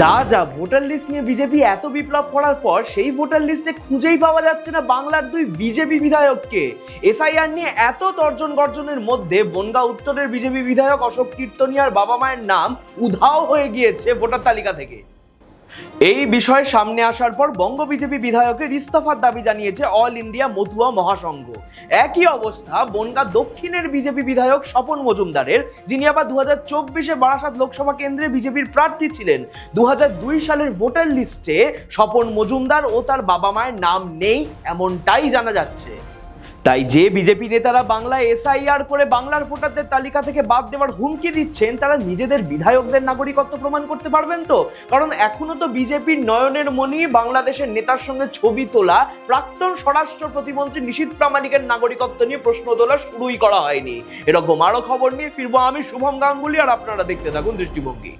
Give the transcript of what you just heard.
যা যা voter list নিয়ে বিজেপি এত বিপ্লব করার পর সেই ভোটার লিস্টে খুঁজেই পাওয়া যাচ্ছে না বাংলার দুই বিজেপি বিধায়ককে। এসআইআর নিয়ে এত তর্জন গর্জনের মধ্যে বনগা উত্তরের বিজেপি বিধায়ক অশোক কীর্তনিয়ার বাবা মায়ের নাম উধাও হয়ে গিয়েছে ভোটার তালিকা থেকে। এই বিষয়ে সামনে আসার পর বঙ্গ বিজেপি বিধায়কের ইস্তফার দাবি জানিয়েছে অল ইন্ডিয়া মতুয়া মহাসংঘ। একই অবস্থা, বনগাঁ দক্ষিণের বিজেপি বিধায়ক স্বপন মজুমদারের, যিনি আবার দু হাজার চব্বিশে বারাসাত লোকসভা কেন্দ্রে বিজেপির প্রার্থী ছিলেন। দু দুই সালের ভোটার লিস্টে স্বপন মজুমদার ও তার বাবা মায়ের নাম নেই, এমনটাই জানা যাচ্ছে। তাই যে বিজেপি নেতারা বাংলায় এসআইআর করে বাংলার ভোটারদের তালিকা থেকে বাদ দেওয়ার হুমকি দিচ্ছেন, তারা নিজেদের বিধায়কদের নাগরিকত্ব প্রমাণ করতে পারবেন তো? কারণ এখনও তো বিজেপির নয়নের মণি বাংলাদেশের নেতার সঙ্গে ছবি তোলা, প্রাক্তন স্বরাষ্ট্র প্রতিমন্ত্রী নিশীত প্রামাণিকের নাগরিকত্ব নিয়ে প্রশ্ন তোলা শুরুই করা হয়নি। এরকম আরও খবর নিয়ে ফিরবো আমি শুভম গাঙ্গুলি, আর আপনারা দেখতে থাকুন দৃষ্টিভঙ্গি।